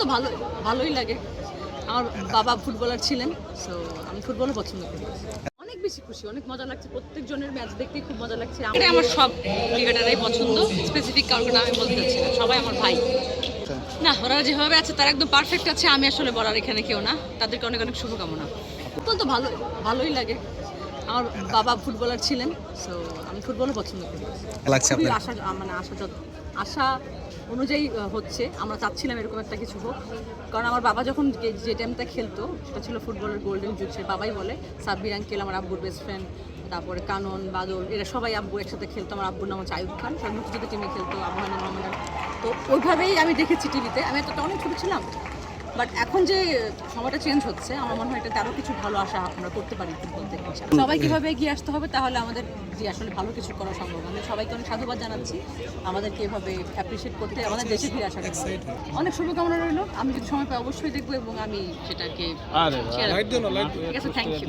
তো ভালো ভালোই লাগে। আমার বাবা ফুটবলার ছিলেন সো আমি ফুটবলও পছন্দ করি। অনেক বেশি খুশি অনেক মজা লাগছে প্রত্যেকজনের ম্যাচ দেখতে খুব মজা লাগছে। আমার আমার সব ক্রিকেটারাই পছন্দ স্পেসিফিক না আমি বলতে চাচ্ছি না সবাই আমার ভাই। না ওরা যেভাবে আছে তারা একদম পারফেক্ট আছে আমি আসলে বলার এখানে কেউ না তাদেরকে অনেক অনেক শুভকামনা। ফুটবল তো ভালো ভালোই লাগে। আমার বাবা ফুটবলার ছিলেন সো আমি ফুটবলও পছন্দ করি। লাগছে আপনার? আশা মানে আশা যত- আশা অনুযায়ী হচ্ছে। আমরা চাচ্ছিলাম এরকম একটা কিছু হোক। কারণ আমার বাবা যখন যে- টাইমটা খেলতো সেটা ছিল ফুটবলের গোল্ডেন যুগ সে বাবাই বলে সাব্বির আঙ্কেল আমার আব্বুর বেস্ট ফ্রেন্ড তারপরে কানন বাদল এরা সবাই আব্বু একসাথে খেলতো আমার আব্বুর নাম হচ্ছে আয়ুব খান সব মুক্তিযুদ্ধ টিমে খেলতো আবহাওয়া মোহামেডান তো ওইভাবেই আমি দেখেছি টিভিতে আমি একটা অনেক ছোটো ছিলাম বাট এখন যে সময়টা চেঞ্জ হচ্ছে আমার মনে হয় এটাতে আরও কিছু ভালো আশা আমরা করতে পারি থেকে। সবাই কীভাবে এগিয়ে আসতে হবে তাহলে আমাদের যে আসলে ভালো কিছু করা সম্ভব। আমি সবাইকে অনেক সাধুবাদ জানাচ্ছি। আমাদেরকে এভাবে অ্যাপ্রিসিয়েট করতে আমাদের দেশে ফিরে আসার। অনেক শুভকামনা রইল। আমি যদি সময় পাই অবশ্যই দেখব এবং আমি সেটাকে ঠিক আছে থ্যাংক ইউ